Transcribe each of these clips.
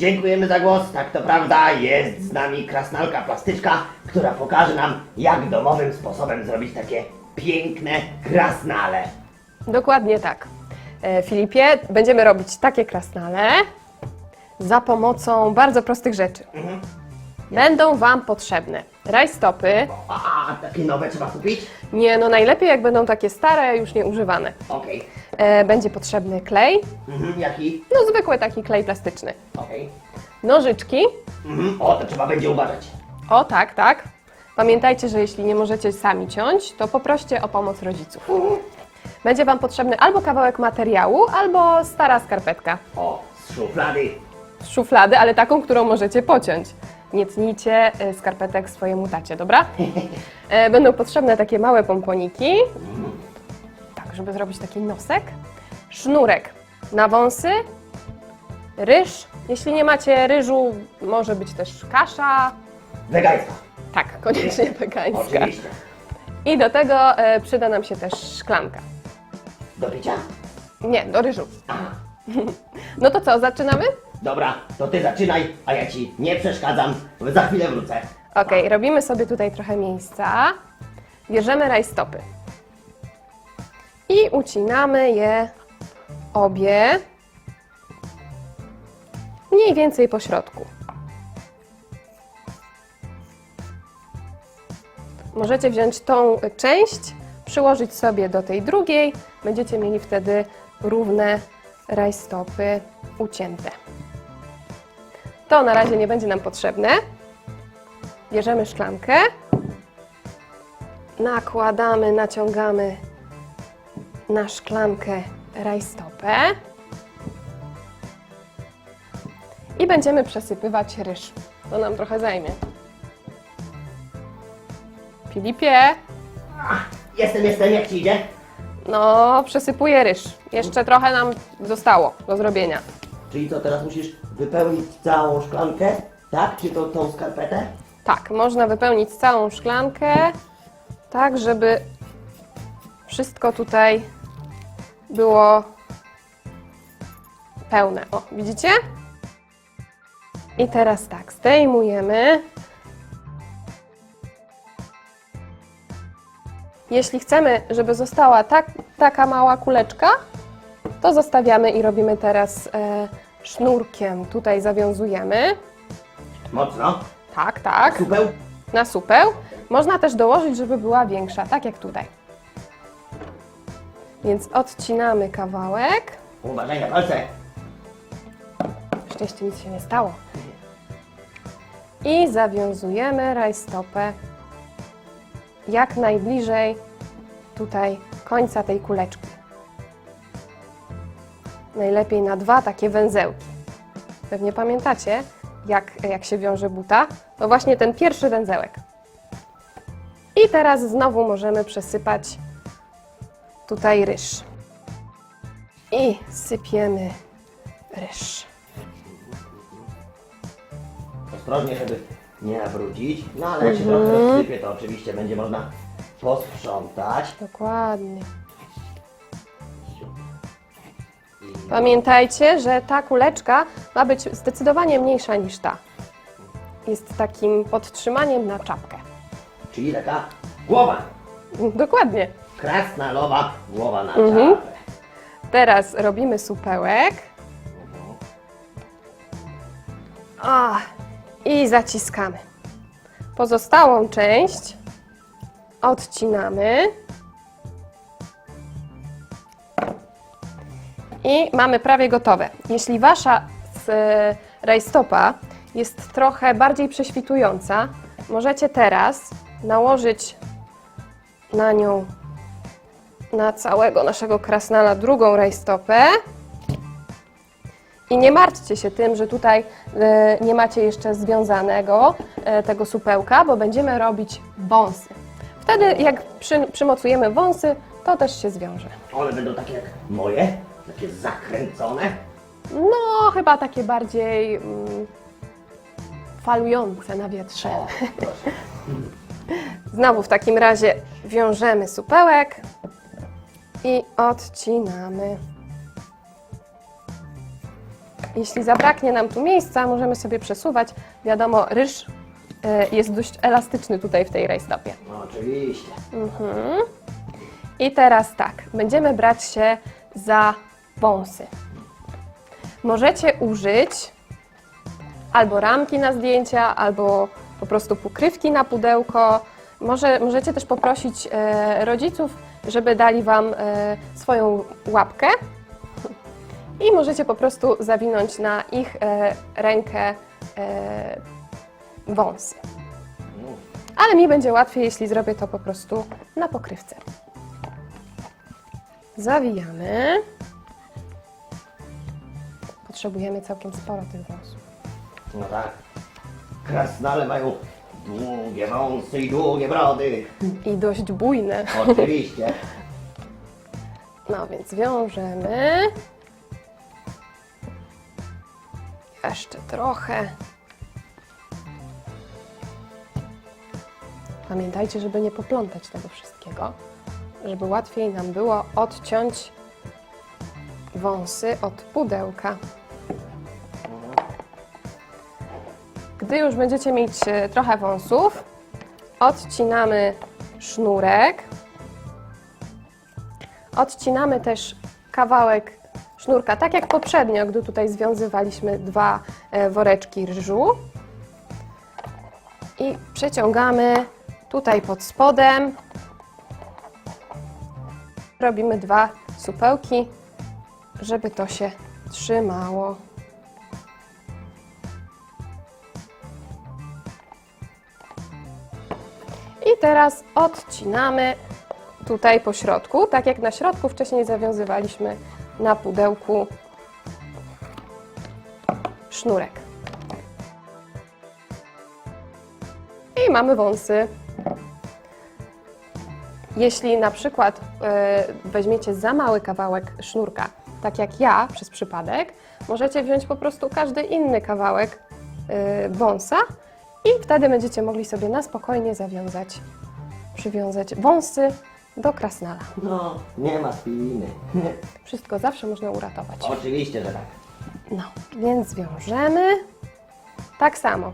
Dziękujemy za głos, tak to prawda, jest z nami krasnalka plastyczka, która pokaże nam, jak domowym sposobem zrobić takie piękne krasnale. Dokładnie tak. E, Filipie, będziemy robić takie krasnale za pomocą bardzo prostych rzeczy. Będą Wam potrzebne rajstopy. A, takie nowe trzeba kupić? Nie, no najlepiej jak będą takie stare, już nieużywane. Okej. E, będzie potrzebny klej, Mhm, jaki? no zwykły taki klej plastyczny. Okej. Nożyczki. Mhm. O, to trzeba będzie uważać. O tak, tak. Pamiętajcie, że jeśli nie możecie sami ciąć, to poproście o pomoc rodziców. Będzie Wam potrzebny albo kawałek materiału, albo stara skarpetka. O, z szuflady. Z szuflady, ale taką, którą możecie pociąć. Nie tnijcie e, skarpetek swojemu tacie, dobra? E, Będą potrzebne takie małe pomponiki, tak, żeby zrobić taki nosek. Sznurek na wąsy, ryż. Jeśli nie macie ryżu, może być też kasza. Wegańska. Tak, koniecznie wegańska. Oczywiście. I do tego e, przyda nam się też szklanka. Do picia? Nie, do ryżu. No to co, zaczynamy? Dobra, to ty zaczynaj, a ja ci nie przeszkadzam. Za chwilę wrócę. Ok, robimy sobie tutaj trochę miejsca. Bierzemy rajstopy i ucinamy je obie mniej więcej po środku. Możecie wziąć tą część, przyłożyć sobie do tej drugiej. Będziecie mieli wtedy równe rajstopy ucięte. To na razie nie będzie nam potrzebne. Bierzemy szklankę, nakładamy, naciągamy na szklankę rajstopę i będziemy przesypywać ryż. To nam trochę zajmie. Filipie, Jestem, jestem, jak ci idzie? no przesypuję ryż. Jeszcze trochę nam zostało do zrobienia. Czyli co, teraz musisz wypełnić całą szklankę? Tak? Czy to tą skarpetę? Tak, można wypełnić całą szklankę, tak żeby wszystko tutaj było pełne. O, widzicie? I teraz tak, zdejmujemy. Jeśli chcemy, żeby została tak, taka mała kuleczka, to zostawiamy i robimy teraz e, sznurkiem. Tutaj zawiązujemy. Mocno. Tak, tak Supeł? na supeł. Można też dołożyć, żeby była większa, tak jak tutaj. Więc odcinamy kawałek. Uważaj na palce. Szczęście nic się nie stało. I zawiązujemy rajstopę jak najbliżej tutaj końca tej kuleczki. Najlepiej na dwa takie węzełki. Pewnie pamiętacie, jak, jak się wiąże buta? To właśnie ten pierwszy węzełek. I teraz znowu możemy przesypać tutaj ryż. I sypiemy ryż. Ostrożnie, żeby nie nawrócić. No ale jak się trochę rozsypie, to oczywiście będzie można posprzątać. Dokładnie. Pamiętajcie, że ta kuleczka ma być zdecydowanie mniejsza niż ta. Jest takim podtrzymaniem na czapkę. Czyli taka głowa. Dokładnie. Krasnalowa głowa na Mhm. czapę. Teraz robimy supełek. O, I zaciskamy. Pozostałą część odcinamy. I mamy prawie gotowe. Jeśli wasza e, rajstopa jest trochę bardziej prześwitująca, możecie teraz nałożyć na nią na całego naszego krasnala drugą rajstopę. I nie martwcie się tym, że tutaj e, nie macie jeszcze związanego e, tego supełka, bo będziemy robić wąsy. Wtedy jak przy, przymocujemy wąsy, to też się zwiąże. One będą takie jak moje, takie zakręcone. No, chyba takie bardziej mm, falujące na wietrze. O, proszę. Znowu w takim razie wiążemy supełek i odcinamy. jeśli zabraknie nam tu miejsca, możemy sobie przesuwać. Wiadomo, ryż e, jest dość elastyczny tutaj w tej rajstopie. No, oczywiście. I teraz tak, będziemy brać się za wąsy. Możecie użyć albo ramki na zdjęcia, albo po prostu pokrywki na pudełko. Może, możecie też poprosić e, rodziców, żeby dali Wam e, swoją łapkę i możecie po prostu zawinąć na ich e, rękę e, wąsy. Ale mi będzie łatwiej, jeśli zrobię to po prostu na pokrywce. Zawijamy. Potrzebujemy całkiem sporo tych wąsów. No tak. Krasnale mają długie wąsy i długie brody. I dość bujne. Oczywiście. No więc wiążemy. Jeszcze trochę. Pamiętajcie, żeby nie poplątać tego wszystkiego, żeby łatwiej nam było odciąć wąsy od pudełka. Gdy już będziecie mieć e, trochę wąsów, odcinamy sznurek. Odcinamy też kawałek sznurka, tak jak poprzednio, gdy tutaj związywaliśmy dwa e, woreczki ryżu. I przeciągamy tutaj pod spodem. Robimy dwa supełki, żeby to się trzymało. Teraz odcinamy tutaj po środku, tak jak na środku wcześniej zawiązywaliśmy na pudełku sznurek. I mamy wąsy. Jeśli na przykład e, weźmiecie za mały kawałek sznurka, tak jak ja przez przypadek, możecie wziąć po prostu każdy inny kawałek e, wąsa i wtedy będziecie mogli sobie na spokojnie zawiązać, przywiązać wąsy do krasnala. No, nie ma spiny. Wszystko zawsze można uratować. Oczywiście, że tak. No, więc wiążemy tak samo.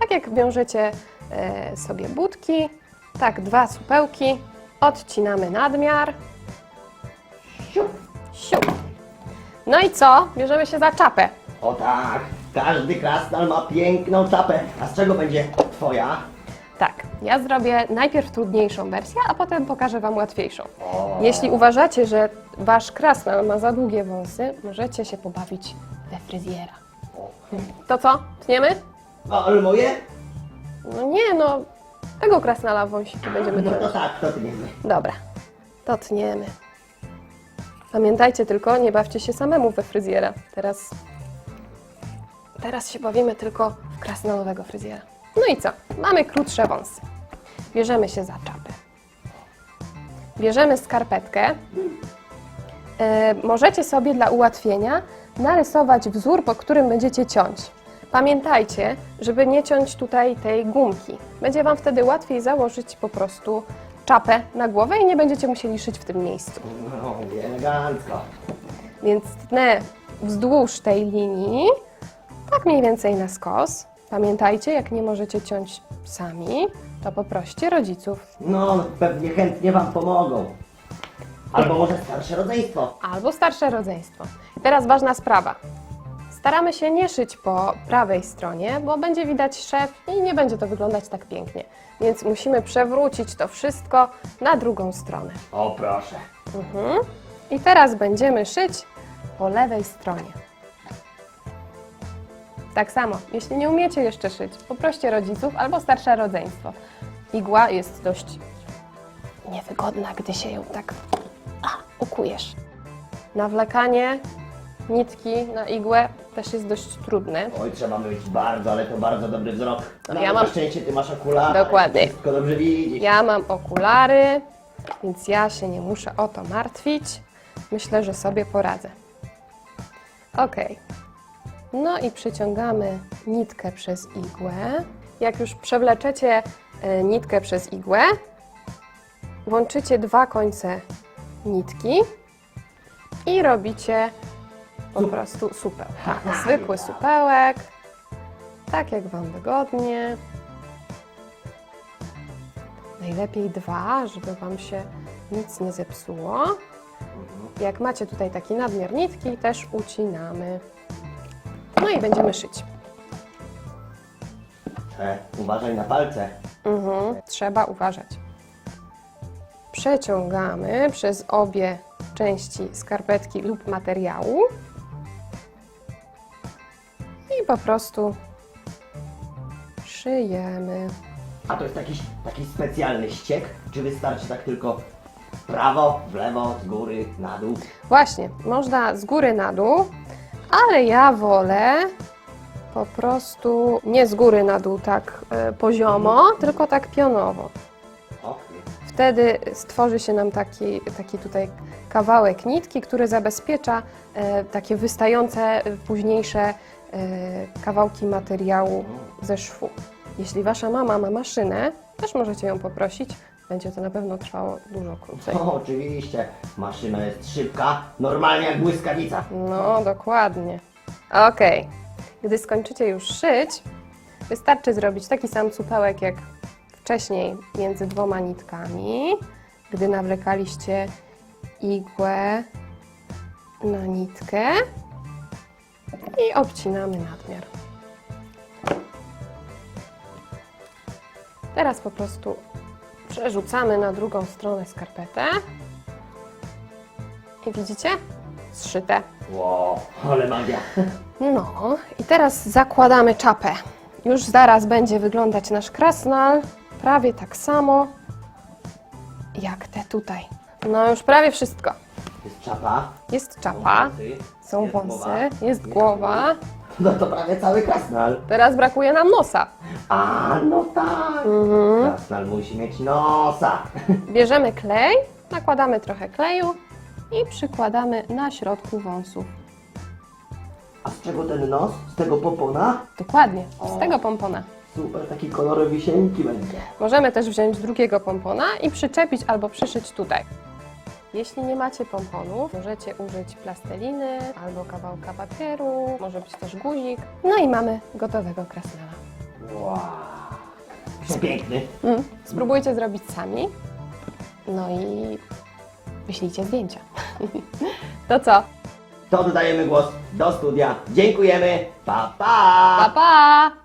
Tak jak wiążecie e, sobie budki, tak dwa supełki, odcinamy nadmiar. Siup. Siup. No i co? Bierzemy się za czapę. O tak, każdy krasnal ma piękną czapę. A z czego będzie twoja? Tak, ja zrobię najpierw trudniejszą wersję, a potem pokażę Wam łatwiejszą. Jeśli uważacie, że Wasz krasnal ma za długie wąsy, możecie się pobawić we fryzjera. To co? Tniemy? A, ale moje? No nie, no tego krasnala wąsiki będziemy No to tak, to tniemy. Dobra, to tniemy. Pamiętajcie tylko, nie bawcie się samemu we fryzjera. Teraz, teraz się bawimy tylko w krasnalowego fryzjera. No i co? Mamy krótsze wąsy. Bierzemy się za czapę. Bierzemy skarpetkę. E, możecie sobie dla ułatwienia narysować wzór, po którym będziecie ciąć. Pamiętajcie, żeby nie ciąć tutaj tej gumki. Będzie Wam wtedy łatwiej założyć po prostu czapę na głowę i nie będziecie musieli szyć w tym miejscu. No, elegancko. Więc tnę wzdłuż tej linii, tak mniej więcej na skos. Pamiętajcie, jak nie możecie ciąć sami, to poproście rodziców No, pewnie chętnie wam pomogą. Albo może starsze rodzeństwo. albo starsze rodzeństwo. Teraz ważna sprawa. Staramy się nie szyć po prawej stronie, bo będzie widać szef i nie będzie to wyglądać tak pięknie. Więc musimy przewrócić to wszystko na drugą stronę. O proszę. Mhm. I teraz będziemy szyć po lewej stronie. Tak samo, jeśli nie umiecie jeszcze szyć, poproście rodziców albo starsze rodzeństwo. Igła jest dość niewygodna, gdy się ją tak a, ukujesz. Nawlekanie nitki na igłę też jest dość trudne. Oj, trzeba mieć bardzo, ale to bardzo dobry wzrok. No, ja mam- szczęście ty masz okulary. Dokładnie. Wszystko dobrze widzisz. Ja mam okulary, więc ja się nie muszę o to martwić. Myślę, że sobie poradzę. Ok. No i przyciągamy nitkę przez igłę. Jak już przewleczecie e, nitkę przez igłę, łączycie dwa końce nitki i robicie Po prostu supeł. Tak, zwykły supełek. Tak jak Wam wygodnie. Najlepiej dwa, żeby Wam się nic nie zepsuło. Jak macie tutaj taki nadmiar nitki, też ucinamy. No i będziemy szyć. E, uważaj na palce. Mhm, trzeba uważać. Przeciągamy przez obie części skarpetki lub materiału i po prostu szyjemy. A to jest jakiś taki specjalny ściek? Czy wystarczy tak tylko w prawo, w lewo, z góry, na dół? Właśnie, można z góry na dół, ale ja wolę po prostu nie z góry na dół tak e, poziomo, tylko tak pionowo. Okej. Wtedy stworzy się nam taki, taki tutaj kawałek nitki, który zabezpiecza e, takie wystające e, późniejsze e, kawałki materiału ze szwu. Jeśli wasza mama ma maszynę, też możecie ją poprosić. Będzie to na pewno trwało dużo krócej. O, oczywiście. Maszyna jest szybka, normalnie jak błyskawica. No, dokładnie. Okej. Gdy skończycie już szyć, wystarczy zrobić taki sam supełek jak wcześniej między dwoma nitkami, gdy nawlekaliście igłę na nitkę i obcinamy nadmiar. Teraz po prostu przerzucamy na drugą stronę skarpetę i widzicie? Zszyte. Wow, ale magia. No i teraz zakładamy czapę. Już zaraz będzie wyglądać nasz krasnal prawie tak samo jak te tutaj. No już prawie wszystko. Jest czapa. Jest czapa, włosy, są jest wąsy, głowa, jest głowa. No to prawie cały krasnal. Teraz brakuje nam nosa. A, no tak. Mhm. Krasnal musi mieć nosa. Bierzemy klej, nakładamy trochę kleju i przykładamy na środku wąsów. A z czego ten nos? Z tego popona? Dokładnie, z O. tego pompona. Super, taki kolor wisienki będzie. Możemy też wziąć drugiego pompona i przyczepić albo przyszyć tutaj. Jeśli nie macie pomponów, możecie użyć plasteliny albo kawałka papieru, może być też guzik. No i mamy gotowego krasnala. Wow. Przepiękny. Mm. Spróbujcie zrobić sami. No i wyślijcie zdjęcia. to co? To oddajemy głos do studia. Dziękujemy. Pa, Pa, pa!